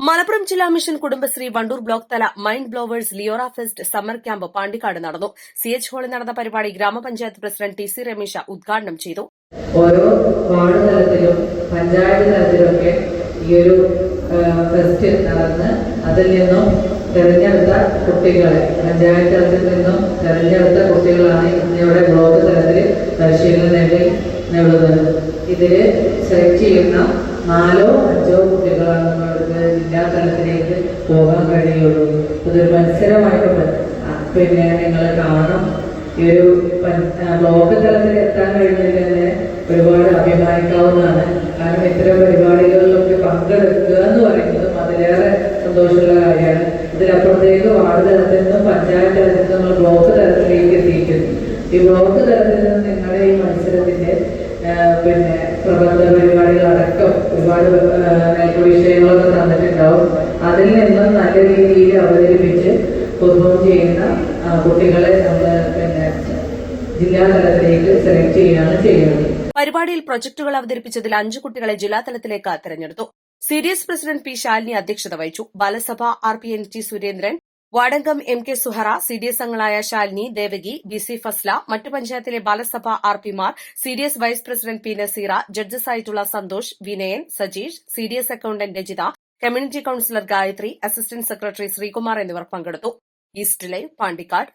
മലപ്പുറം ജില്ലാ mission Kudumbashree Wandoor block തല mind blowers Leora fest summer camp Pandikkad നടന്നു. സി എച്ച് ഹാളിൽ നടന്ന പരിപാടി ഗ്രാമപഞ്ചായത്ത് പ്രസിഡന്റ് ടി സി രമേശ ഉദ്ഘാടനം ചെയ്തു. ഓരോ വാർഡ് തലത്തിലും പഞ്ചായത്ത് തലത്തിലൊക്കെ ഈ ഒരു ഫെസ്റ്റ് നടന്ന് അതിൽ നിന്നും തെരഞ്ഞെടുത്ത കുട്ടികളെ പഞ്ചായത്ത് തലത്തിൽ നിന്നും തെരഞ്ഞെടുത്ത കുട്ടികളാണ് ഇന്നിവിടെ ബ്ലോക്ക് തലത്തിൽ പരിശീലനം നേടി നേടുന്നത് ഇതിൽ സെലക്ട് ചെയ്യുന്ന നാലോ അഞ്ചോ കുട്ടികളാണ് ഇതൊരു മത്സരമായിട്ടുണ്ട് പിന്നെ നിങ്ങൾ കാണും. ഈ ഒരു ലോകതലത്തിൽ തലത്തിൽ എത്താൻ കഴിഞ്ഞതിൽ തന്നെ ഒരുപാട് അഭിമാനിക്കാവുന്നതാണ്. കാരണം ഇത്തരം പരിപാടികളിലൊക്കെ പങ്കെടുക്കുക എന്ന് പറയുന്നതും അതിലേറെ സന്തോഷമുള്ള കാര്യമാണ്. ഇതിലപ്പുറത്തേക്ക് വാർഡ് തലത്തിൽ നിന്നും പഞ്ചായത്ത് തലത്തിൽ നിന്നും നമ്മൾ ബ്ലോക്ക് തലത്തിലേക്ക് എത്തിയിട്ടുണ്ട്. ഈ ബ്ലോക്ക് തലത്തിൽ നിന്ന് നിങ്ങളുടെ ഈ മത്സരത്തിന്റെ പിന്നെ പ്രബന്ധ പരിപാടികളടക്കം ഒരുപാട് പെർഫോം ചെയ്യുന്ന കുട്ടികളെ നമ്മൾ പിന്നെ ജില്ലാ തലത്തിലേക്ക് സെലക്ട് ചെയ്യുകയാണ് ചെയ്യുന്നത്. പരിപാടിയിൽ പ്രൊജക്ടുകൾ അവതരിപ്പിച്ചതിൽ അഞ്ചു കുട്ടികളെ ജില്ലാതലത്തിലേക്ക് തെരഞ്ഞെടുത്തു. C D S president P Shalini അധ്യക്ഷത വഹിച്ചു. ബാലസഭ R P N T Surendran വാടങ്കം M K Suhara C D S അംഗങ്ങളായ ശാലിനി ദേവകി ബി സി ഫസ്ല മറ്റു പഞ്ചായത്തിലെ ബാലസഭ ആർ പിമാർ C D S vice president P Naseera ജഡ്ജസായിട്ടുള്ള Santhosh Vinayan Sajeesh C D S accountant Rajitha community counsellor Gayathri assistant secretary Sreekumar എന്നിവർ പങ്കെടുത്തു. Easterley, Paundicott.